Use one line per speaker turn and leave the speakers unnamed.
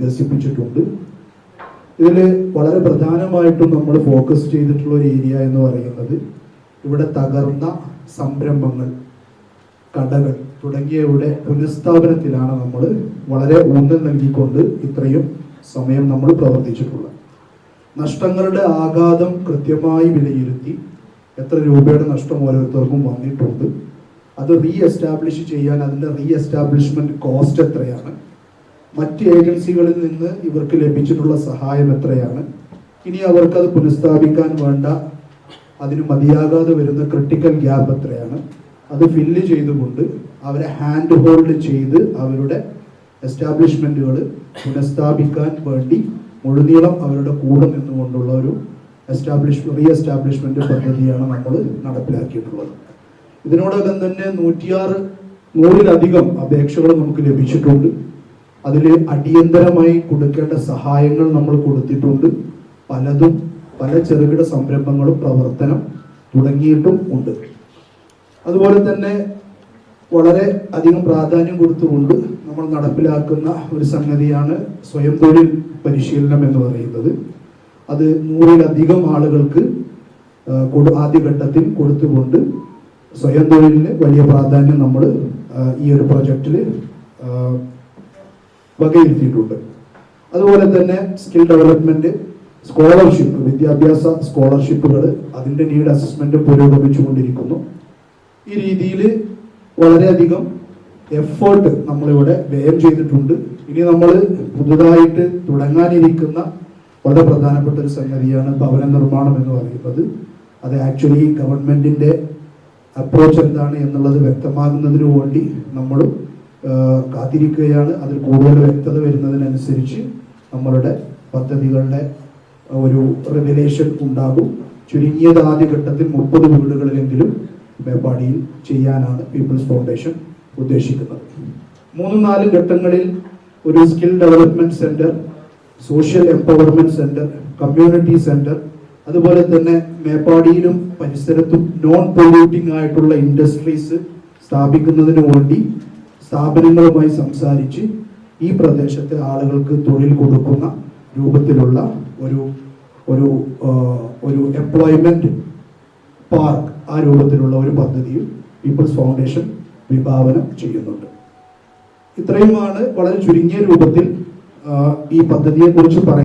വികസിപ്പിച്ചിട്ടുണ്ട്. ഇതിൽ വളരെ പ്രധാനമായിട്ടും നമ്മൾ ഫോക്കസ് ചെയ്തിട്ടുള്ള ഒരു ഏരിയ എന്ന് പറയുന്നത് ഇവിടെ തകർന്ന സംരംഭങ്ങൾ കടകൾ തുടങ്ങിയവയുടെ പുനഃസ്ഥാപനത്തിലാണ് നമ്മൾ വളരെ ഊന്നൽ നൽകിക്കൊണ്ട് ഇത്രയും സമയം നമ്മൾ പ്രവർത്തിച്ചിട്ടുള്ളത്. നഷ്ടങ്ങളുടെ ആഘാതം കൃത്യമായി വിലയിരുത്തി എത്ര രൂപയുടെ നഷ്ടം ഓരോരുത്തർക്കും വന്നിട്ടുണ്ട്. അത് റീ എസ്റ്റാബ്ലിഷ് ചെയ്യാൻ അതിന്റെ റീ എസ്റ്റാബ്ലിഷ്മെന്റ് കോസ്റ്റ് എത്രയാണ്? മറ്റ് ഏജൻസികളിൽ നിന്ന് ഇവർക്ക് ലഭിച്ചിട്ടുള്ള സഹായം എത്രയാണ്? ഇനി അവർക്കത് പുനഃസ്ഥാപിക്കാൻ വേണ്ട അതിന് മതിയാകാതെ വരുന്ന ക്രിട്ടിക്കൽ ഗ്യാപ്പ് എത്രയാണ്? അത് ഫില്ല് ചെയ്തുകൊണ്ട് അവരെ ഹാൻഡ് ഹോൾഡ് ചെയ്ത് അവരുടെ എസ്റ്റാബ്ലിഷ്മെന്റുകൾ പുനഃസ്ഥാപിക്കാൻ വേണ്ടി മുഴുനീളം അവരുടെ കൂടെ നിന്നുകൊണ്ടുള്ള ഒരു എസ്റ്റാബ്ലിഷ് റീ എസ്റ്റാബ്ലിഷ്മെന്റ് പദ്ധതിയാണ് നമ്മൾ നടപ്പിലാക്കിയിട്ടുള്ളത്. ഇതിനോടകം തന്നെ നൂറ്റിയാറ് നൂറിലധികം അപേക്ഷകൾ നമുക്ക് ലഭിച്ചിട്ടുണ്ട്. അതിൽ അടിയന്തരമായി കൊടുക്കേണ്ട സഹായങ്ങൾ നമ്മൾ കൊടുത്തിട്ടുണ്ട്. പലതും പല ചെറുകിട സംരംഭങ്ങളും പ്രവർത്തനം തുടങ്ങിയിട്ടും ഉണ്ട്. അതുപോലെ തന്നെ വളരെ അധികം പ്രാധാന്യം കൊടുത്തുകൊണ്ട് നമ്മൾ നടപ്പിലാക്കുന്ന ഒരു സംഗതിയാണ് സ്വയം തൊഴിൽ പരിശീലനം എന്ന് പറയുന്നത്. അത് നൂറിലധികം ആളുകൾക്ക് ആദ്യഘട്ടത്തിൽ കൊടുത്തുകൊണ്ട് സ്വയം തൊഴിലിന് വലിയ പ്രാധാന്യം നമ്മൾ ഈ ഒരു പ്രൊജക്റ്റിൽ വകയിരുത്തിയിട്ടുണ്ട്. അതുപോലെ തന്നെ സ്കിൽ ഡെവലപ്മെന്റ് സ്കോളർഷിപ്പ് വിദ്യാഭ്യാസ സ്കോളർഷിപ്പുകൾ അതിന്റെ നീഡ് അസസ്മെന്റ് പുരോഗമിച്ചുകൊണ്ടിരിക്കുന്നു. ഈ രീതിയിൽ വളരെയധികം എഫേർട്ട് നമ്മളിവിടെ വ്യയം ചെയ്തിട്ടുണ്ട്. ഇനി നമ്മൾ പുതുതായിട്ട് തുടങ്ങാനിരിക്കുന്ന വളരെ പ്രധാനപ്പെട്ട ഒരു സംഗതിയാണ് ഭവന നിർമ്മാണം എന്ന് പറയുന്നത്. അത് ആക്ച്വലി ഗവൺമെന്റിന്റെ അപ്രോച്ച് എന്താണ് എന്നുള്ളത് വ്യക്തമാകുന്നതിന് വേണ്ടി നമ്മൾ കാത്തിരിക്കുകയാണ്. അതിൽ കൂടുതൽ വ്യക്തത വരുന്നതിനനുസരിച്ച് നമ്മളുടെ പദ്ധതികളുടെ ഒരു റെഗുലേഷൻ ഉണ്ടാകും. ചുരുങ്ങിയത് ആദ്യഘട്ടത്തിൽ മുപ്പത് വീടുകളിലെങ്കിലും മേപ്പാടിയിൽ ചെയ്യാനാണ് പീപ്പിൾസ് ഫൗണ്ടേഷൻ ഉദ്ദേശിക്കുന്നത്. മൂന്നും നാല് ഘട്ടങ്ങളിൽ ഒരു skill development centre social empowerment centre community centre അതുപോലെ തന്നെ മേപ്പാടിയിലും പരിസരത്തും നോൺ പൊല്യൂട്ടിംഗ് ആയിട്ടുള്ള ഇൻഡസ്ട്രീസ് സ്ഥാപിക്കുന്നതിന് വേണ്ടി സ്ഥാപനങ്ങളുമായി സംസാരിച്ച് ഈ പ്രദേശത്തെ ആളുകൾക്ക് തൊഴിൽ കൊടുക്കുന്ന രൂപത്തിലുള്ള ഒരു ഒരു ഒരു എംപ്ലോയ്മെന്റ് പാർക്ക് ആ രൂപത്തിലുള്ള ഒരു പദ്ധതിയും പീപ്പിൾസ് ഫൗണ്ടേഷൻ വിഭാവനം ചെയ്യുന്നുണ്ട്. ഇത്രയുമാണ് വളരെ ചുരുങ്ങിയ രൂപത്തിൽ ഈ പദ്ധതിയെക്കുറിച്ച് പറയുന്നത്.